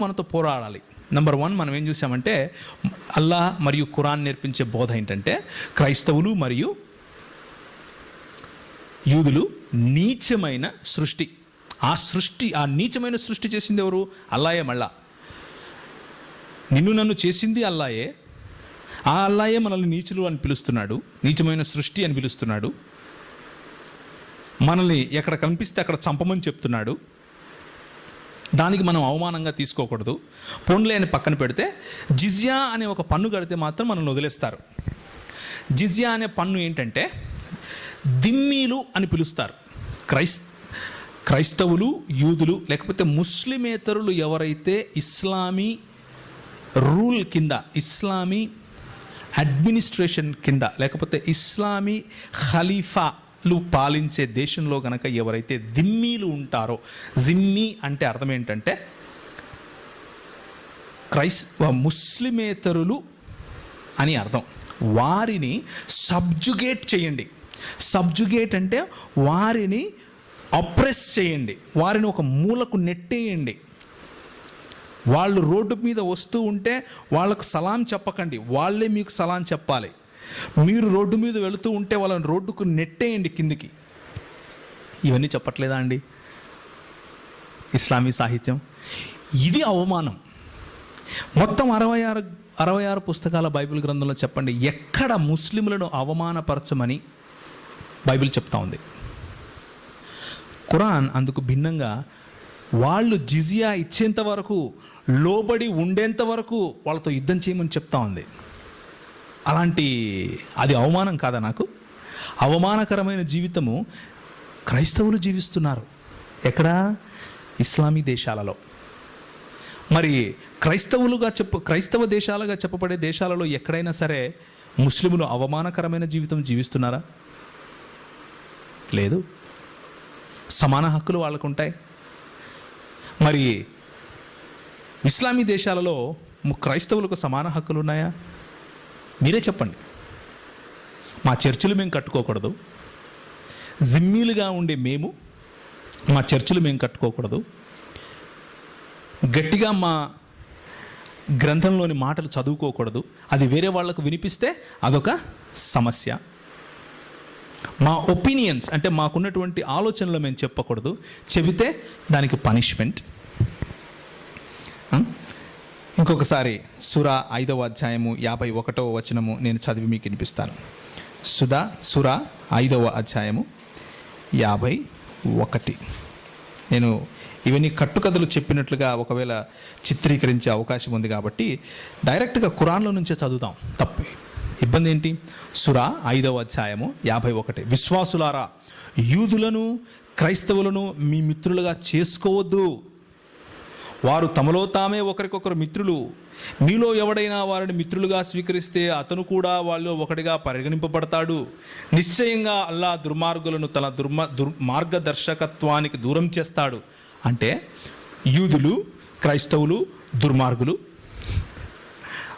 మనతో పోరాడాలి. Number one మనం ఏం చూసామంటే అల్లాహ్ మరియు ఖురాన్ నేర్పించే బోధ ఏంటంటే క్రైస్తవులు మరియు యూదులు నీచమైన సృష్టి. ఆ సృష్టి ఆ నీచమైన సృష్టి చేసింది ఎవరు? అల్లాయే మళ్ళా. నిన్ను నన్ను చేసింది అల్లాయే ఆ అల్లాయే మనల్ని నీచులు అని పిలుస్తున్నాడు నీచమైన సృష్టి అని పిలుస్తున్నాడు. మనల్ని ఎక్కడ కనిపిస్తే అక్కడ చంపమని చెప్తున్నాడు. దానికి మనం అవమానంగా తీసుకోకూడదు. పొండ్లే అని పక్కన పెడితే జిజియా అనే ఒక పన్ను కడితే మాత్రం మనల్ని వదిలేస్తారు. జిజియా అనే పన్ను ఏంటంటే దిమ్మీలు అని పిలుస్తారు. క్రైస్ క్రైస్తవులు యూదులు లేకపోతే ముస్లిమేతరులు ఎవరైతే ఇస్లామీ రూల్ కింద ఇస్లామీ అడ్మినిస్ట్రేషన్ కింద లేకపోతే ఇస్లామీ ఖలీఫా లు పాలించే దేశంలో కనుక ఎవరైతే దిమ్మీలు ఉంటారో జిమ్మీ అంటే అర్థం ఏంటంటే క్రైస్ ముస్లిమేతరులు అని అర్థం. వారిని సబ్జుగేట్ చేయండి. సబ్జుగేట్ అంటే వారిని అప్రెస్ చేయండి. వారిని ఒక మూలకు నెట్టేయండి. వాళ్ళు రోడ్డు మీద వస్తూ ఉంటే వాళ్ళకు సలాం చెప్పకండి. వాళ్ళే మీకు సలాం చెప్పాలి. మీరు రోడ్డు మీద వెళుతూ ఉంటే వాళ్ళని రోడ్డుకు నెట్టేయండి కిందికి. ఇవన్నీ చెప్పట్లేదా అండి? ఇస్లామీ సాహిత్యం. ఇది అవమానం. మొత్తం అరవై ఆరు అరవై ఆరు పుస్తకాల బైబిల్ గ్రంథంలో చెప్పండి. ఎక్కడ ముస్లింలను అవమానపరచమని బైబిల్ చెప్తా ఉంది. ఖురాన్ అందుకు భిన్నంగా వాళ్ళు జిజియా ఇచ్చేంత వరకు లోబడి ఉండేంత వరకు వాళ్ళతో యుద్ధం చేయమని చెప్తా ఉంది. అలాంటి అది అవమానం కాదా నాకు? అవమానకరమైన జీవితము క్రైస్తవులు జీవిస్తున్నారు. ఎక్కడ? ఇస్లామీ దేశాలలో. మరి క్రైస్తవులుగా చెప్పు క్రైస్తవ దేశాలుగా చెప్పబడే దేశాలలో ఎక్కడైనా సరే ముస్లిములు అవమానకరమైన జీవితం జీవిస్తున్నారా? లేదు. సమాన హక్కులు వాళ్ళకు ఉంటాయి మరి ఇస్లామీ దేశాలలో క్రైస్తవులకు సమాన హక్కులు ఉన్నాయా మీరే చెప్పండి. మా చర్చిలు మేము కట్టుకోకూడదు. జిమ్మీలుగా ఉండే మేము మా చర్చిలు మేము కట్టుకోకూడదు. గట్టిగా మా గ్రంథంలోని మాటలు చదువుకోకూడదు. అది వేరే వాళ్ళకు వినిపిస్తే అదొక సమస్య. మా ఒపీనియన్స్ అంటే మాకున్నటువంటి ఆలోచనలు మేము చెప్పకూడదు. చెబితే దానికి పనిష్మెంట్. ఇంకొకసారి సురా ఐదవ అధ్యాయము యాభై ఒకటవ వచనము నేను చదివి మీకు వినిపిస్తాను. సుధా సురా ఐదవ అధ్యాయము యాభై ఒకటి. నేను ఇవన్నీ కట్టుకథలు చెప్పినట్లుగా ఒకవేళ చిత్రీకరించే అవకాశం ఉంది కాబట్టి డైరెక్ట్గా కురాన్లో నుంచే చదువుతాం తప్పు. ఇబ్బంది ఏంటి? సురా ఐదవ అధ్యాయము యాభై ఒకటి. విశ్వాసులారా యూదులను క్రైస్తవులను మీ మిత్రులుగా చేసుకోవద్దు. వారు తమలో తామే ఒకరికొకరు మిత్రులు. మీలో ఎవడైనా వారిని మిత్రులుగా స్వీకరిస్తే అతను కూడా వాళ్ళు ఒకటిగా పరిగణింపబడతాడు. నిశ్చయంగా అల్లా దుర్మార్గులను తన దుర్మ దుర్ మార్గదర్శకత్వానికి దూరం చేస్తాడు. అంటే యూదులు క్రైస్తవులు దుర్మార్గులు.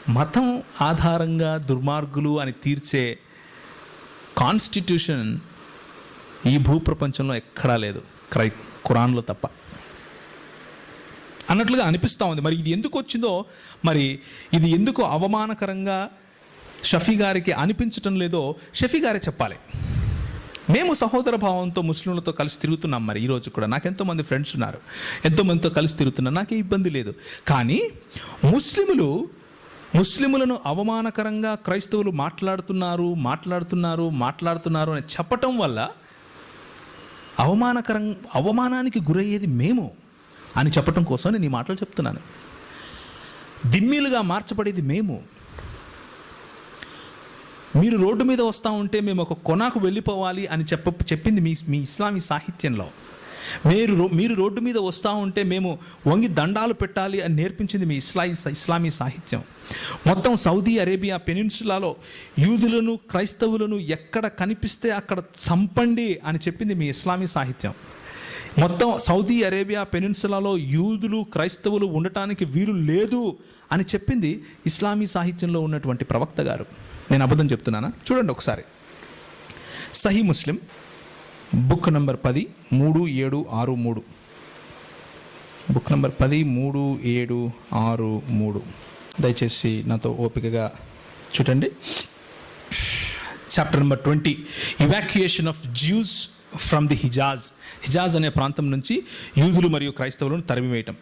మతం ఆధారంగా దుర్మార్గులు అని తీర్చే కాన్స్టిట్యూషన్ ఈ భూప్రపంచంలో ఎక్కడా లేదు. క్రై కురాన్లో తప్ప. అన్నట్లుగా అనిపిస్తూ ఉంది. మరి ఇది ఎందుకు వచ్చిందో మరి ఇది ఎందుకు అవమానకరంగా షఫీ గారికి అనిపించటం లేదో షఫీ గారే చెప్పాలి. మేము సహోదర భావంతో ముస్లింలతో కలిసి తిరుగుతున్నాం మరి ఈరోజు కూడా. నాకు ఎంతోమంది ఫ్రెండ్స్ ఉన్నారు. ఎంతోమందితో కలిసి తిరుగుతున్నారు నాకే ఇబ్బంది లేదు. కానీ ముస్లిములు ముస్లిములను అవమానకరంగా క్రైస్తవులు మాట్లాడుతున్నారు మాట్లాడుతున్నారు మాట్లాడుతున్నారు అని చెప్పటం వల్ల అవమానకరం అవమానానికి గురయ్యేది మేము. అని చెప్పటం కోసం నేను ఈ మాటలు చెప్తున్నాను. దిమ్మీలుగా మార్చబడేది మేము. మీరు రోడ్డు మీద వస్తూ ఉంటే మేము ఒక కొనాకు వెళ్ళిపోవాలి అని చెప్ప చెప్పింది మీ మీ ఇస్లామీ సాహిత్యంలో. మీరు రో- మీరు రోడ్డు మీద వస్తూ ఉంటే మేము వంగి దండాలు పెట్టాలి అని నేర్పించింది మీ ఇస్లా ఇస్లామీ సాహిత్యం. మొత్తం సౌదీ అరేబియా పెనిన్సులాలో యూదులను క్రైస్తవులను ఎక్కడ కనిపిస్తే అక్కడ చంపండి అని చెప్పింది మీ ఇస్లామీ సాహిత్యం. మొత్తం సౌదీ అరేబియా పెనిన్సులాలో యూదులు క్రైస్తవులు ఉండటానికి వీలు లేదు అని చెప్పింది ఇస్లామీ సాహిత్యంలో ఉన్నటువంటి ప్రవక్త గారు. నేను అబద్ధం చెప్తున్నానా? చూడండి ఒకసారి. సహీ ముస్లిం బుక్ నంబర్ పది మూడు ఏడు ఆరు మూడు. బుక్ నెంబర్ పది మూడు ఏడు ఆరు మూడు. దయచేసి నాతో ఓపికగా చూడండి. Chapter number twenty evacuation of Jews from the Hijaz Hijaz అనే ప్రాంతం నుంచి యూదులు మరియు క్రైస్తవులను తరిమివేయటం.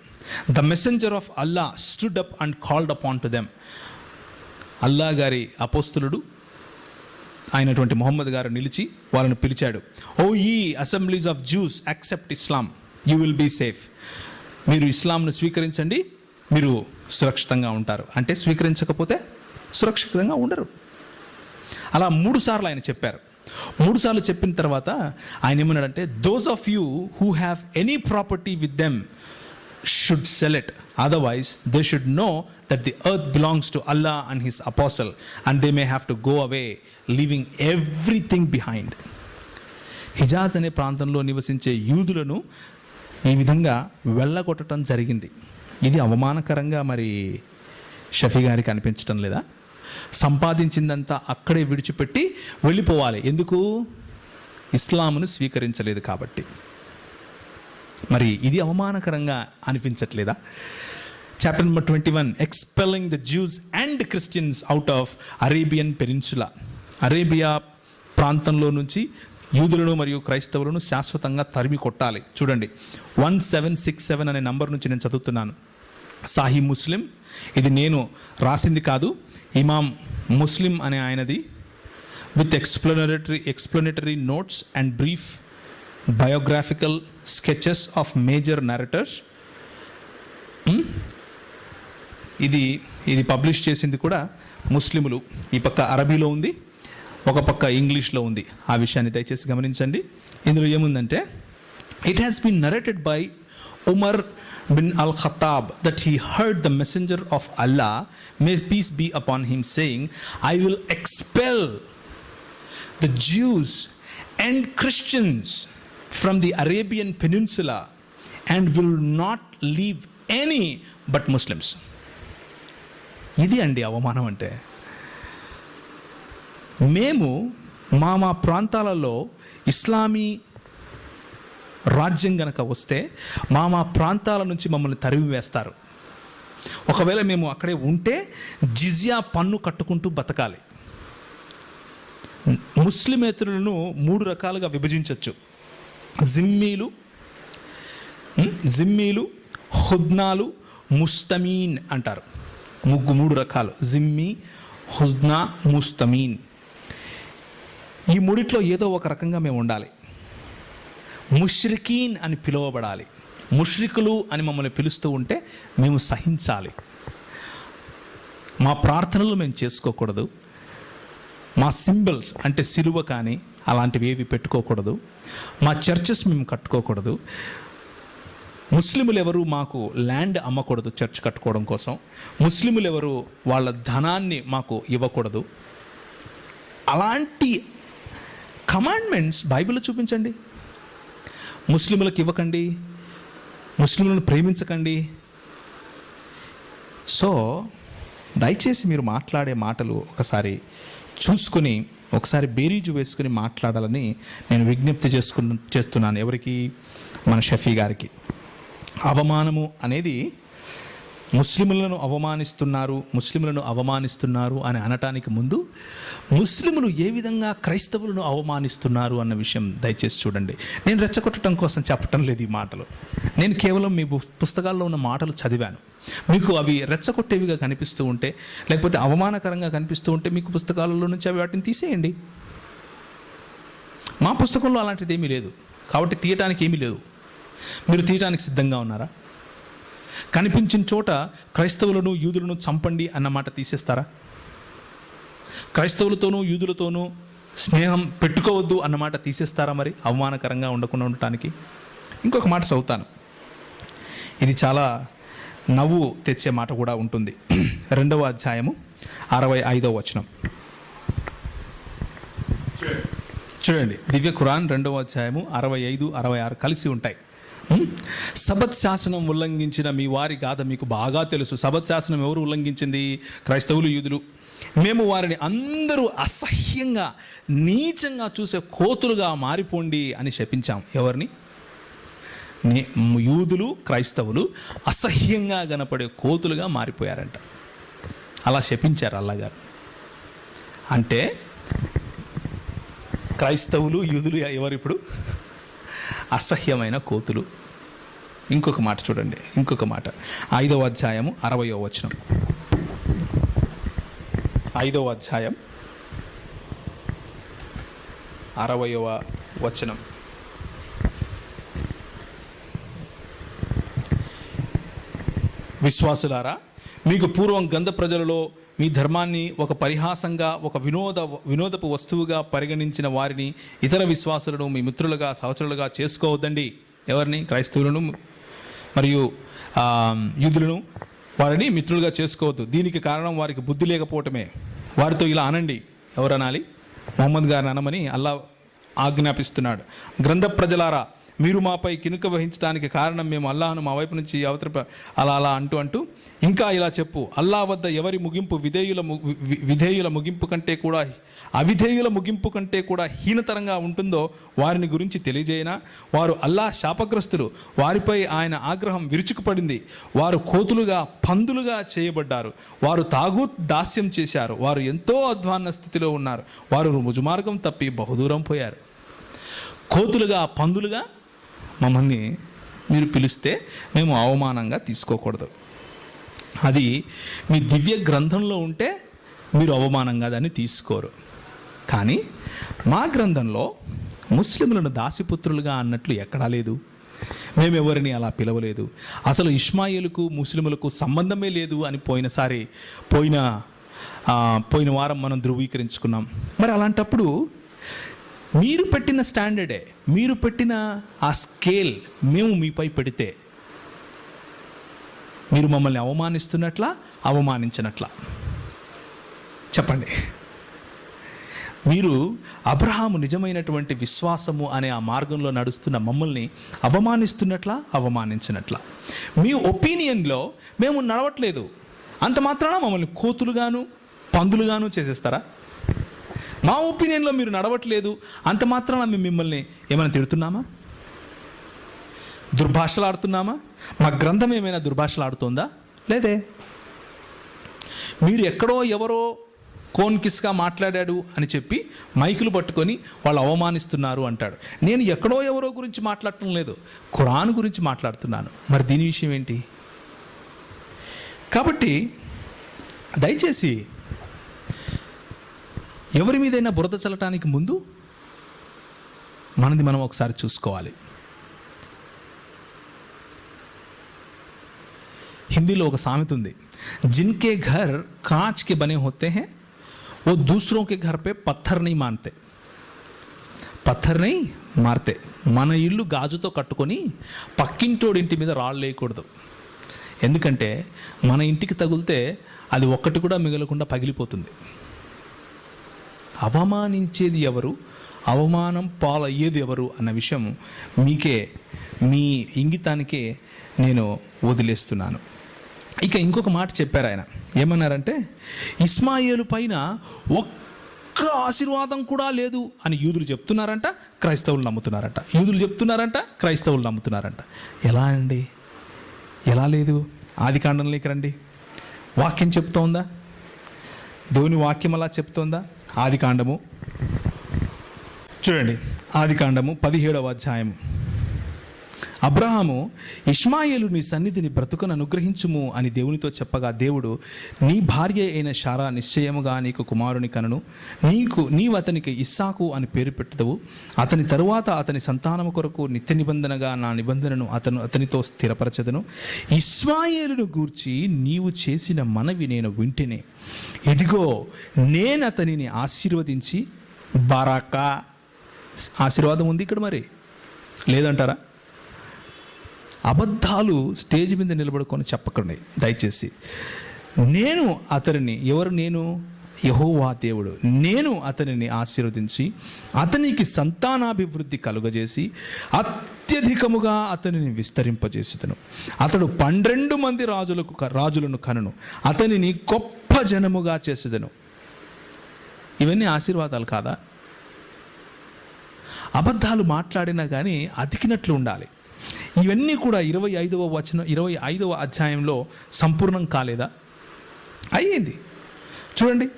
The messenger of Allah stood up and called up on to them Allah గారి అపోస్తులుడు అయినటువంటి మొహమ్మద్ గారు నిలిచి వాళ్ళను పిలిచాడు. ఓ ఈ assemblies of Jews accept Islam you will be safe మీరు ఇస్లాంను స్వీకరించండి. మీరు సురక్షితంగా ఉంటారు. అంటే స్వీకరించకపోతే సురక్షితంగా ఉండరు. అలా మూడు సార్లు ఆయన చెప్పారు. మూడు సార్లు చెప్పిన తర్వాత ఆయన ఏమన్నాడంటే those of you who have any property with them should sell it otherwise they should know that the earth belongs to Allah and his apostle and they may have to go away leaving everything behind Hijaz అనే ప్రాంతంలో నివసించే యూదులను ఈ విధంగా వెళ్ళగొట్టడం జరిగింది. ఇది అవమానకరంగా మరి షఫీ గారికి అనిపించటం లేదా? సంపాదించిందంతా అక్కడే విడిచిపెట్టి వెళ్ళిపోవాలి. ఎందుకు? ఇస్లామును స్వీకరించలేదు కాబట్టి. మరి ఇది అవమానకరంగా అనిపించట్లేదా? Chapter number twenty one expelling the Jews and Christians out of Arabian peninsula Arabia ప్రాంతంలో నుంచి యూదులను మరియు క్రైస్తవులను శాశ్వతంగా తరిమి కొట్టాలి. చూడండి వన్ సెవెన్ సిక్స్ సెవెన్ అనే నంబర్ నుంచి నేను చదువుతున్నాను. సాహీ ముస్లిం ఇది నేను రాసింది కాదు ఇమాం ముస్లిం అనే ఆయనది with explanatory explanatory notes and brief biographical sketches of major narrators ఇది ఇది పబ్లిష్ చేసింది కూడా ముస్లిములు. ఈ పక్క అరబీలో ఉంది ఒక పక్క ఇంగ్లీష్లో ఉంది. ఆ విషయాన్ని దయచేసి గమనించండి. ఇందులో ఏముందంటే it has been narrated by Umar bin al Khattab that he heard the messenger of Allah may peace be upon him saying I will expel the Jews and Christians from the Arabian Peninsula and will not leave any but Muslims. ఇది అండి అవమానం అంటే మేము మా మా ప్రాంతాలలో ఇస్లామీ రాజ్యం గనక వస్తే మా మా ప్రాంతాల నుంచి మమ్మల్ని తరిమి వేస్తారు ఒకవేళ మేము అక్కడే ఉంటే జిజియా పన్ను కట్టుకుంటూ బతకాలి. ముస్లిమేతరులను మూడు రకాలుగా విభజించవచ్చు జిమ్మీలు జిమ్మీలు హుద్నాలు ముస్తమీన్ అంటారు. ముగ్గు మూడు రకాలు. జిమ్మి హుద్నా ముస్తమీన్. ఈ మూడిట్లో ఏదో ఒక రకంగా మేము ఉండాలి. ముష్రికీన్ అని పిలువబడాలి. ముష్రికులు అని మమ్మల్ని పిలుస్తూ ఉంటే మేము సహించాలి. మా ప్రార్థనలు మేము చేసుకోకూడదు. మా సింబల్స్ అంటే సిలువ కానీ అలాంటివి ఏవి పెట్టుకోకూడదు. మా చర్చెస్ మేము కట్టుకోకూడదు. ముస్లిములు ఎవరు మాకు ల్యాండ్ అమ్మకూడదు చర్చ్ కట్టుకోవడం కోసం. ముస్లిములు ఎవరు వాళ్ళ ధనాన్ని మాకు ఇవ్వకూడదు. అలాంటి కమాండ్మెంట్స్ బైబిల్లో చూపించండి. ముస్లిములకు ఇవ్వకండి ముస్లింలను ప్రేమించకండి. సో దయచేసి మీరు మాట్లాడే మాటలు ఒకసారి చూసుకుని ఒకసారి బేరీజు వేసుకుని మాట్లాడాలని నేను విజ్ఞప్తి చేసుకు చేస్తున్నాను ఎవరికి? మన షఫీ గారికి. అవమానము అనేది ముస్లిములను అవమానిస్తున్నారు ముస్లిములను అవమానిస్తున్నారు అని అనటానికి ముందు ముస్లిములు ఏ విధంగా క్రైస్తవులను అవమానిస్తున్నారు అన్న విషయం దయచేసి చూడండి. నేను రెచ్చగొట్టడం కోసం చెప్పటం లేదు ఈ మాటలు. నేను కేవలం మీ పు- పుస్తకాల్లో ఉన్న మాటలు చదివాను. మీకు అవి రెచ్చగొట్టేవిగా కనిపిస్తూ ఉంటే లేకపోతే అవమానకరంగా కనిపిస్తూ ఉంటే మీకు పుస్తకాలలో నుంచి అవి వాటిని తీసేయండి. మా పుస్తకంలో అలాంటిది ఏమీ లేదు. కాబట్టి తీయటానికి ఏమీ లేదు. మీరు తీయటానికి సిద్ధంగా ఉన్నారా? కనిపించిన చోట క్రైస్తవులను యూదులను చంపండి అన్న మాట తీసేస్తారా? క్రైస్తవులతోనూ యూదులతోనూ స్నేహం పెట్టుకోవద్దు అన్నమాట తీసేస్తారా మరి? అవమానకరంగా ఉండకుండా ఉండటానికి. ఇంకొక మాట చదువుతాను. ఇది చాలా నవ్వు తెచ్చే మాట కూడా ఉంటుంది. రెండవ అధ్యాయము అరవై ఐదవ వచనం. చూడండి దివ్య ఖురాన్ రెండవ అధ్యాయము అరవై ఐదు అరవై ఆరు కలిసి ఉంటాయి. సబత్ శాసనం ఉల్లంఘించిన మీ వారి గాథ మీకు బాగా తెలుసు. సబత్ శాసనం ఎవరు ఉల్లంఘించింది? క్రైస్తవులు యూదులు. మేము వారిని అందరూ అసహ్యంగా నీచంగా చూసే కోతులుగా మారిపోండి అని శపించాం. ఎవరిని? యూదులు క్రైస్తవులు అసహ్యంగా కనపడే కోతులుగా మారిపోయారంట. అలా శపించారు అల్లగారు. అంటే క్రైస్తవులు యూదులు ఎవరు ఇప్పుడు? అసహ్యమైన కోతులు. ఇంకొక మాట చూడండి. ఇంకొక మాట. ఐదవ అధ్యాయము అరవయో వచనం. ఐదవ అధ్యాయం. అరవయవ వచనం. విశ్వాసులారా మీకు పూర్వం గంధ ప్రజలలో మీ ధర్మాన్ని ఒక పరిహాసంగా ఒక వినోద వినోదపు వస్తువుగా పరిగణించిన వారిని ఇతర విశ్వాసులను మీ మిత్రులుగా సహచరులుగా చేసుకోవద్దండి. ఎవరిని? క్రైస్తవులను మరియు యూదులను వారిని మిత్రులుగా చేసుకోవద్దు. దీనికి కారణం వారికి బుద్ధి లేకపోవటమే. వారితో ఇలా అనండి. ఎవరు అనాలి మొహమ్మద్ గారిని అనమని అల్లా ఆజ్ఞాపిస్తున్నాడు. గ్రంథ ప్రజలారా మీరు మాపై కినుక వహించడానికి కారణం మేము అల్లాహను మా వైపు నుంచి అవతర అలా అలా అంటూ అంటూ ఇంకా ఇలా చెప్పు. అల్లా వద్ద ఎవరి ముగింపు విధేయుల ము- విధేయుల ముగింపు కంటే కూడా అవిధేయుల ముగింపు కంటే కూడా హీనతరంగా ఉంటుందో వారిని గురించి తెలియజేయనా? వారు అల్లా శాపగ్రస్తులు. వారిపై ఆయన ఆగ్రహం విరుచుకుపడింది. వారు కోతులుగా పందులుగా చేయబడ్డారు. వారు తాగు దాస్యం చేశారు. వారు ఎంతో అధ్వాన్న స్థితిలో ఉన్నారు. వారు రుజుమార్గం తప్పి బహుదూరం పోయారు. కోతులుగా పందులుగా మమ్మల్ని మీరు పిలిస్తే మేము అవమానంగా తీసుకోకూడదు. అది మీ దివ్య గ్రంథంలో ఉంటే మీరు అవమానంగా దాన్ని తీసుకోరు. కానీ మా గ్రంథంలో ముస్లింలను దాసిపుత్రులుగా అన్నట్లు ఎక్కడా లేదు. మేము ఎవరిని అలా పిలవలేదు. అసలు ఇస్మాయిలకు ముస్లిములకు సంబంధమే లేదు అని పోయినసారి పోయిన పోయిన వారం మనం ధృవీకరించుకున్నాం. మరి అలాంటప్పుడు మీరు పెట్టిన స్టాండర్డే మీరు పెట్టిన ఆ స్కేల్ మేము మీపై పెడితే మీరు మమ్మల్ని అవమానిస్తున్నట్లా అవమానించినట్లా. చెప్పండి. మీరు అబ్రహాము నిజమైనటువంటి విశ్వాసము అనే ఆ మార్గంలో నడుస్తున్న మమ్మల్ని అవమానిస్తున్నట్లా అవమానించినట్లా. మీ ఒపీనియన్లో మేము నడవట్లేదు. అంత మాత్రాన మమ్మల్ని కోతులుగాను పందులుగాను చేసేస్తారా? మా ఒపీనియన్లో మీరు నడవట్లేదు. అంత మాత్రాన మేము మిమ్మల్ని ఏమైనా తిడుతున్నామా? దుర్భాషలాడుతున్నామా? మా గ్రంథం ఏమైనా దుర్భాషలాడుతుందా? లేదే. మీరు ఎక్కడో ఎవరో కోన్ కిస్గా మాట్లాడాడు అని చెప్పి మైకులు పట్టుకొని వాళ్ళు అవమానిస్తున్నారు అంటాడు. నేను ఎక్కడో ఎవరో గురించి మాట్లాడటం లేదు. ఖురాన్ గురించి మాట్లాడుతున్నాను. మరి దీని విషయం ఏంటి? కాబట్టి దయచేసి ఎవరి మీదైనా బురద చల్లటానికి ముందు మనది మనం ఒకసారి చూసుకోవాలి. హిందీలో ఒక సామెత ఉంది. జిన్కే ఘర్ కాంచ్కి బనే హోతే హే ఓ దూసరో ఘర్ పే పత్థర్ నై మాన్తే. పత్థర్ నై మార్తే. మన ఇల్లు గాజుతో కట్టుకొని పక్కింటోడింటి మీద రాళ్ళు వేయకూడదు ఎందుకంటే మన ఇంటికి తగిలితే అది ఒక్కటి కూడా మిగలకుండా పగిలిపోతుంది. అవమానించేది ఎవరు? అవమానం పాలయ్యేది ఎవరు? అన్న విషయం మీకే మీ ఇంగితానికే నేను వదిలేస్తున్నాను. ఇక ఇంకొక మాట చెప్పారు ఆయన. ఏమన్నారంటే ఇస్మాయిలు పైన ఒక్క ఆశీర్వాదం కూడా లేదు అని యూదులు చెప్తున్నారంట క్రైస్తవులు నమ్ముతున్నారంట. యూదులు చెప్తున్నారంట క్రైస్తవులు నమ్ముతున్నారంట. ఎలా అండి? ఎలా లేదు? ఆది కాండంలోకి రండి. వాక్యం చెప్తోందా? దేవుని వాక్యం అలా చెప్తోందా? ఆది కాండము. చూడండి ఆది కాండము పదిహేడవ అధ్యాయం అబ్రహాము ఇష్మాయేలు నీ సన్నిధిని బ్రతుకును అనుగ్రహించుము అని దేవునితో చెప్పగా దేవుడు నీ భార్య అయిన శారా నిశ్చయముగా నీకు కుమారుని కనును. నీకు నీవు అతనికి ఇస్సాకు అని పేరు పెట్టుదవు. అతని తరువాత అతని సంతానము కొరకు నిత్య నిబంధనగా నా నిబంధనను అతను అతనితో స్థిరపరచదను. ఇస్మాయేలును గూర్చి నీవు చేసిన మనవి నేను వింటినే. ఇదిగో నేను అతనిని ఆశీర్వదించి బారాకా ఆశీర్వాదం ఉంది ఇక్కడ మరి. లేదంటారా? అబద్ధాలు స్టేజ్ మీద నిలబడుకొని చెప్పకండి. దయచేసి నేను అతనిని ఎవరు నేను? యహోవా దేవుడు. నేను అతనిని ఆశీర్వదించి అతనికి సంతానాభివృద్ధి కలుగజేసి అత్యధికముగా అతనిని విస్తరింపజేసుదను. అతడు పన్నెండు మంది రాజులకు రాజులను కనును. అతనిని గొప్ప జనముగా చేసేదను. ఇవన్నీ ఆశీర్వాదాలు కాదా? అబద్ధాలు మాట్లాడినా కానీ అతికినట్లు ఉండాలి. ఇవన్నీ కూడా ఇరవై ఐదవ వచనం ఇరవై ఐదవ అధ్యాయంలో సంపూర్ణం కాలేదా? అయ్యింది. చూడండి.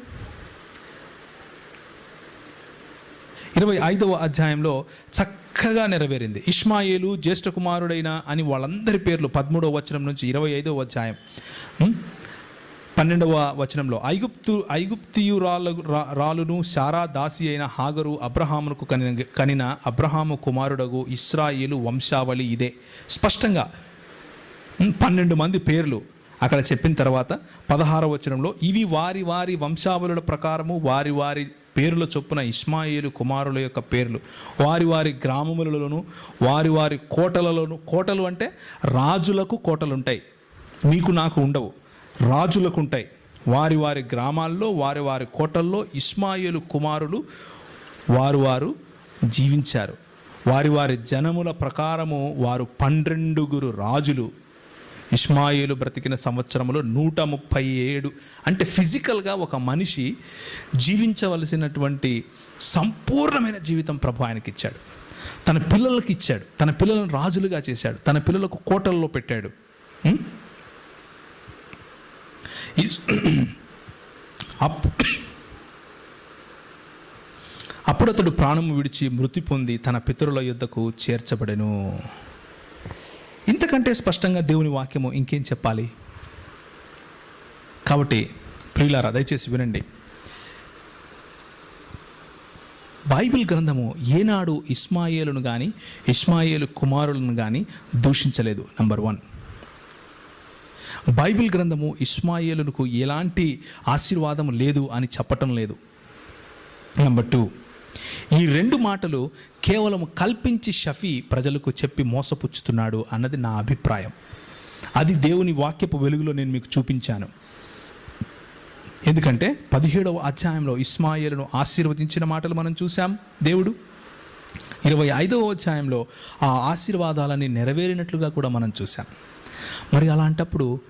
ఇరవై ఐదవ అధ్యాయంలో చక్కగా నెరవేరింది. ఇష్మాయేలు జ్యేష్ఠ కుమారుడైన అని వాళ్ళందరి పేర్లు పదమూడవ వచనం నుంచి ఇరవై ఐదవ అధ్యాయం. పన్నెండవ వచనంలో ఐగుప్తు ఐగుప్తియురాలు రా- రాలును శారా దాసి అయిన హాగరు అబ్రహామునకు కనిన కనిన అబ్రహాము కుమారుడగు ఇస్రాయేలు వంశావళి ఇదే. స్పష్టంగా పన్నెండు మంది పేర్లు అక్కడ చెప్పిన తర్వాత పదహార వచనంలో ఇవి వారి వారి వంశావళుల ప్రకారము వారి వారి పేర్ల చొప్పున ఇస్మాయిలు కుమారుల యొక్క పేర్లు. వారి వారి గ్రామములలోను వారి వారి కోటలలోను కోటలు అంటే రాజులకు కోటలు ఉంటాయి మీకు నాకు ఉండవు. రాజులకు ఉంటాయి వారి వారి గ్రామాల్లో వారి వారి కోటల్లో ఇస్మాయిలు కుమారులు వారు వారు జీవించారు. వారి వారి జనముల ప్రకారము వారు పన్నెండుగురు రాజులు ఇస్మాయిలు బ్రతికిన సంవత్సరంలో నూట ముప్పై ఏడు. అంటే ఫిజికల్గా ఒక మనిషి జీవించవలసినటువంటి సంపూర్ణమైన జీవితం ప్రభు ఆయనకి ఇచ్చాడు తన పిల్లలకి ఇచ్చాడు తన పిల్లలను రాజులుగా చేశాడు. తన పిల్లలకు కోటల్లో పెట్టాడు. అప్పుడు అతడు ప్రాణము విడిచి మృతి పొంది తన పితరుల యుద్ధకు చేర్చబడెను. ఇంతకంటే స్పష్టంగా దేవుని వాక్యము ఇంకేం చెప్పాలి? కాబట్టి ప్రియులారా దయచేసి వినండి. బైబిల్ గ్రంథము ఏనాడు ఇస్మాయేలును కానీ ఇస్మాయేలు కుమారులను కానీ దూషించలేదు నంబర్ వన్. బైబిల్ గ్రంథము ఇస్మాయేలునకు ఎలాంటి ఆశీర్వాదం లేదు అని చెప్పటం లేదు. నెంబర్ టూ ఈ రెండు మాటలు కేవలం కల్పించి షఫీ ప్రజలకు చెప్పి మోసపుచ్చుతున్నాడు అన్నది నా అభిప్రాయం. అది దేవుని వాక్యపు వెలుగులో నేను మీకు చూపించాను. ఎందుకంటే పదిహేడవ అధ్యాయంలో ఇస్మాయిలను ఆశీర్వదించిన మాటలు మనం చూసాం దేవుడు ఇరవై ఐదవ అధ్యాయంలో ఆ ఆశీర్వాదాలని నెరవేరినట్లుగా కూడా మనం చూసాం మరి అలాంటప్పుడు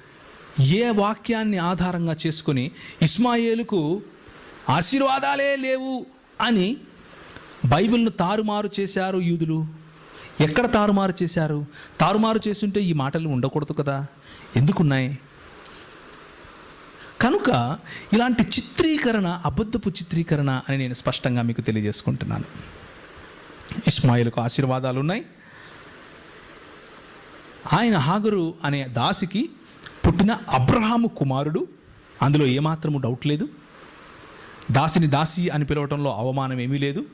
ఏ వాక్యాన్ని ఆధారంగా చేసుకొని ఇస్మాయేలుకు ఆశీర్వాదాలే లేవు అని బైబిల్ను తారుమారు చేశారు యూదులు? ఎక్కడ తారుమారు చేశారు? తారుమారు చేస్తుంటే ఈ మాటలు ఉండకూడదు కదా? ఎందుకున్నాయి? కనుక ఇలాంటి చిత్రీకరణ అబద్ధపు చిత్రీకరణ అని నేను స్పష్టంగా మీకు తెలియజేసుకుంటున్నాను. ఇస్మాయిల్కు ఆశీర్వాదాలు ఉన్నాయి ఆయన హాగరు అనే దాసికి పుట్టిన అబ్రహాము కుమారుడు. అందులో ఏమాత్రము డౌట్ లేదు. దాసిని దాసి అని పిలవటంలో అవమానం ఏమీ లేదు.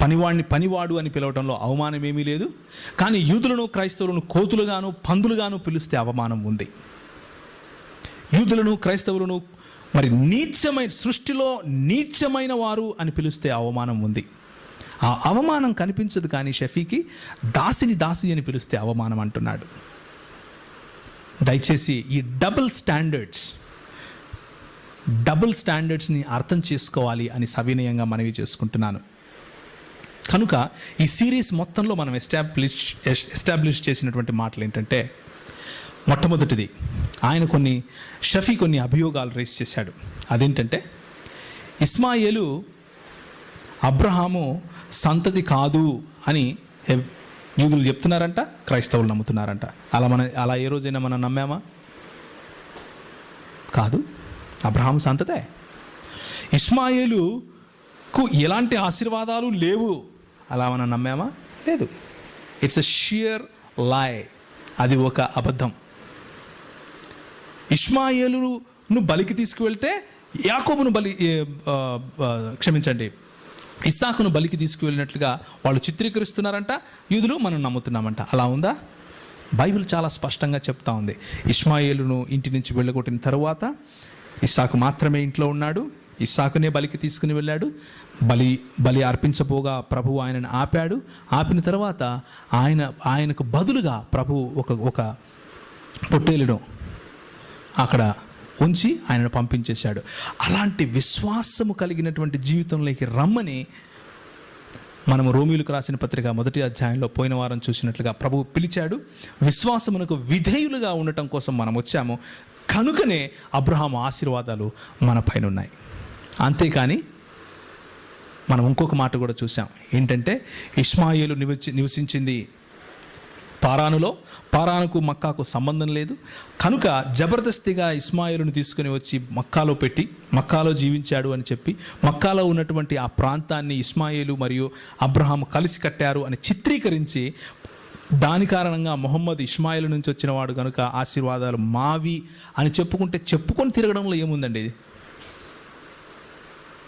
పనివాడిని పనివాడు అని పిలవటంలో అవమానం ఏమీ లేదు. కానీ యూదులను క్రైస్తవులను కోతులుగాను పందులుగాను పిలిస్తే అవమానం ఉంది. యూదులను క్రైస్తవులను మరి నీచమైన సృష్టిలో నీచమైన వారు అని పిలిస్తే అవమానం ఉంది. ఆ అవమానం కనిపించదు కానీ షఫీకి దాసిని దాసి అని పిలిస్తే అవమానం అంటున్నాడు. దయచేసి ఈ డబుల్ స్టాండర్డ్స్ డబుల్ స్టాండర్డ్స్ని అర్థం చేసుకోవాలి అని సవినయంగా మనవి చేసుకుంటున్నాను. కనుక ఈ సిరీస్ మొత్తంలో మనం ఎస్టాబ్లిష్ ఎస్టాబ్లిష్ చేసినటువంటి మాటలు ఏంటంటే మొట్టమొదటిది ఆయన కొన్ని షఫీ కొన్ని అభియోగాలు రేస్ చేశాడు. అదేంటంటే ఇస్మాయేలు అబ్రహాము సంతతి కాదు అని యూదులు చెప్తున్నారంట క్రైస్తవులు నమ్ముతున్నారంట. అలా మన అలా ఏ రోజైనా మనం నమ్మామా? కాదు. అబ్రహాం సంతతే. ఇస్మాయేలుకు ఎలాంటి ఆశీర్వాదాలు లేవు. అలా మనం నమ్మామా? లేదు. ఇట్స్ అ షియర్ లాయ్ అది ఒక అబద్ధం. ఇస్మాయేలును బలికి తీసుకువెళ్తే యాకోబును బలి క్షమించండి. ఇస్సాకును బలికి తీసుకువెళ్ళినట్లుగా వాళ్ళు చిత్రీకరిస్తున్నారంట యూదులు మనం నమ్ముతున్నామంట. అలా ఉందా? బైబిల్ చాలా స్పష్టంగా చెప్తా ఉంది. ఇస్మాయిలును ఇంటి నుంచి వెళ్ళగొట్టిన తర్వాత ఇస్సాకు మాత్రమే ఇంట్లో ఉన్నాడు ఇస్సాకునే బలికి తీసుకుని వెళ్ళాడు బలి బలి అర్పించబోగా ప్రభువు ఆయనను ఆపాడు ఆపిన తర్వాత ఆయన ఆయనకు బదులుగా ప్రభు ఒక ఒక పొట్టేలును అక్కడ ఉంచి ఆయనను పంపించేశాడు. అలాంటి విశ్వాసము కలిగినటువంటి జీవితంలోకి రమ్మని మనము రోమిలకు రాసిన పత్రిక మొదటి అధ్యాయంలో పోయిన వారం చూసినట్లుగా ప్రభువు పిలిచాడు. విశ్వాసమునకు విధేయులుగా ఉండటం కోసం మనం వచ్చాము. కనుకనే అబ్రహాం ఆశీర్వాదాలు మన పైన ఉన్నాయి. అంతేకాని మనం ఇంకొక మాట కూడా చూసాం ఏంటంటే ఇస్మాయిలు నివసి నివసించింది పారానులో పారానుకు మక్కాకు సంబంధం లేదు. కనుక జబర్దస్తిగా ఇస్మాయిలును తీసుకుని వచ్చి మక్కాలో పెట్టి మక్కాలో జీవించాడు అని చెప్పి మక్కాలో ఉన్నటువంటి ఆ ప్రాంతాన్ని ఇస్మాయిలు మరియు అబ్రహాం కలిసి కట్టారు అని చిత్రీకరించి దాని కారణంగా మొహమ్మద్ ఇస్మాయిల్ నుంచి వచ్చినవాడు కనుక ఆశీర్వాదాలు మావి అని చెప్పుకుంటే చెప్పుకొని తిరగడంలో ఏముందండి ఇది?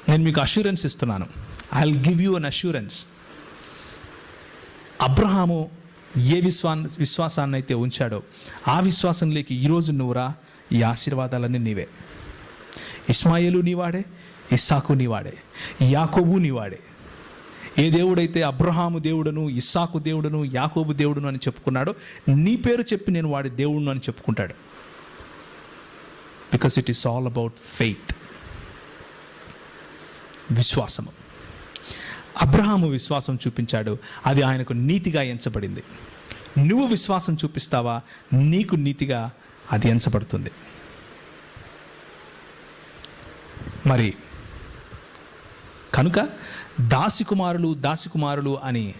నేను మీకు అష్యూరెన్స్ ఇస్తున్నాను. I will give you an assurance Abraham ఏ విశ్వా విశ్వాసాన్ని అయితే ఉంచాడో ఆ విశ్వాసంలోకి ఈరోజు నువ్వురా ఈ ఆశీర్వాదాలన్నీ నీవే. ఇస్మాయిలు నీవాడే ఇస్సాకు నీవాడే యాకోబు నీవాడే. ఏ దేవుడైతే అబ్రహాము దేవుడును ఇస్సాకు దేవుడును యాకోబు దేవుడును అని చెప్పుకున్నాడో నీ పేరు చెప్పి నేను వాడి దేవుడును అని చెప్పుకుంటాడు. Because it is all about faith విశ్వాసము. అబ్రహాము విశ్వాసం చూపించాడు. అది ఆయనకు నీతిగా ఎంచబడింది. నువ్వు విశ్వాసం చూపిస్తావా? నీకు నీతిగా అది ఎంచబడుతుంది. మరి కనుక దాసికుమారులు దాసికుమారులు అని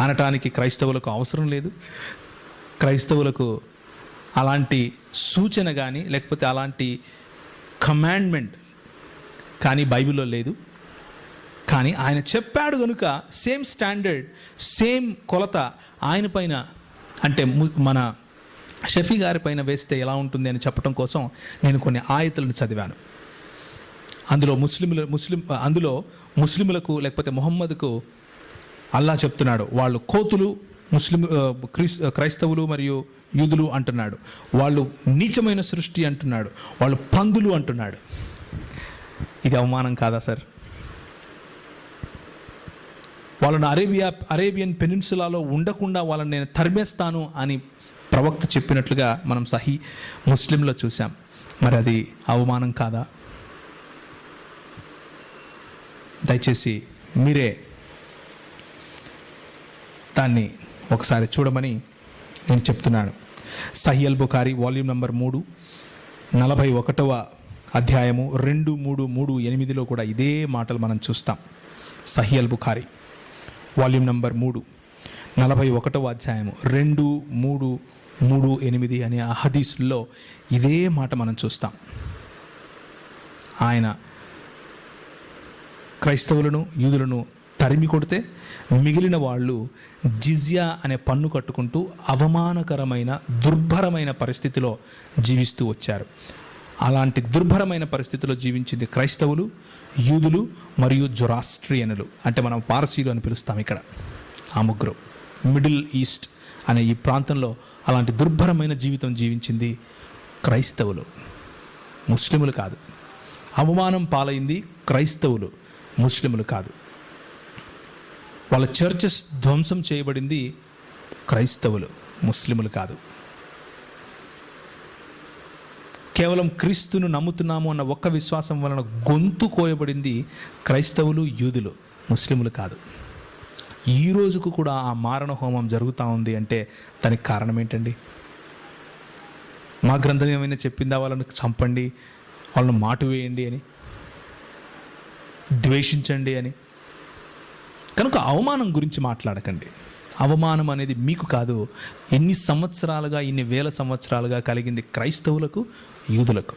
అనటానికి క్రైస్తవులకు అవసరం లేదు. క్రైస్తవులకు అలాంటి సూచన కానీ లేకపోతే అలాంటి కమాండ్మెంట్ కానీ బైబిల్లో లేదు. కానీ ఆయన చెప్పాడు కనుక సేమ్ స్టాండర్డ్ సేమ్ కొలత ఆయన పైన అంటే ము- మన షఫీ గారి పైన వేస్తే ఎలా ఉంటుంది అని చెప్పడం కోసం నేను కొన్ని ఆయతలను చదివాను. అందులో ముస్లింల ముస్లిం అందులో ముస్లింలకు లేకపోతే మొహమ్మద్కు అల్లా చెప్తున్నాడు వాళ్ళు కోతులు ముస్లిం క్రీస్ క్రైస్తవులు మరియు యూదులు అంటున్నాడు వాళ్ళు నీచమైన సృష్టి అంటున్నాడు వాళ్ళు పందులు అంటున్నాడు. ఇది అవమానం కాదా సార్? వాళ్ళను అరేబియా అరేబియన్ పెనిన్సులాలో ఉండకుండా వాళ్ళని నేను తరిమేస్తాను అని ప్రవక్త చెప్పినట్లుగా మనం సహీ ముస్లింలో చూసాం మరి అది అవమానం కాదా? దయచేసి మీరే దాన్ని ఒకసారి చూడమని నేను చెప్తున్నాను. సహియల్ బుఖారి వాల్యూమ్ నంబర్ మూడు నలభై ఒకటవ అధ్యాయము రెండు మూడు మూడు ఎనిమిదిలో కూడా ఇదే మాటలు మనం చూస్తాం. సహియల్ బుఖారీ. వాల్యూమ్ నంబర్ మూడు. నలభై ఒకటవ అధ్యాయము. రెండు మూడు మూడు ఎనిమిది అనే అహదీసుల్లో ఇదే మాట మనం చూస్తాం. ఆయన క్రైస్తవులను యూదులను తరిమి కొడితే మిగిలిన వాళ్ళు జిజియా అనే పన్ను కట్టుకుంటూ అవమానకరమైన దుర్భరమైన పరిస్థితిలో జీవిస్తూ వచ్చారు. అలాంటి దుర్భరమైన పరిస్థితిలో జీవించింది క్రైస్తవులు యూదులు మరియు జొరాస్ట్రియనులు. అంటే మనం పారసీలు అని పిలుస్తాం ఇక్కడ ఆ ముగ్గురు. మిడిల్ ఈస్ట్ అనే ఈ ప్రాంతంలో అలాంటి దుర్భరమైన జీవితం జీవించింది క్రైస్తవులు. ముస్లిములు కాదు. అవమానం పాలైంది క్రైస్తవులు ముస్లిములు కాదు. వాళ్ళ చర్చెస్ ధ్వంసం చేయబడింది క్రైస్తవులు ముస్లిములు కాదు. కేవలం క్రీస్తును నమ్ముతున్నాము అన్న ఒక్క విశ్వాసం వలన గొంతు కోయబడింది క్రైస్తవులు యూదులు ముస్లిములు కాదు. ఈ రోజుకు కూడా ఆ మారణ హోమం జరుగుతూ ఉంది అంటే దానికి కారణం ఏంటండి? మా గ్రంథం ఏమైనా చెప్పిందా? వాళ్ళని చంపండి వాళ్ళని మాటు వేయండి అని ద్వేషించండి అని. కనుక అవమానం గురించి మాట్లాడకండి. అవమానం అనేది మీకు కాదు. ఎన్ని సంవత్సరాలుగా ఇన్ని వేల సంవత్సరాలుగా కలిగింది క్రైస్తవులకు యూదులకు.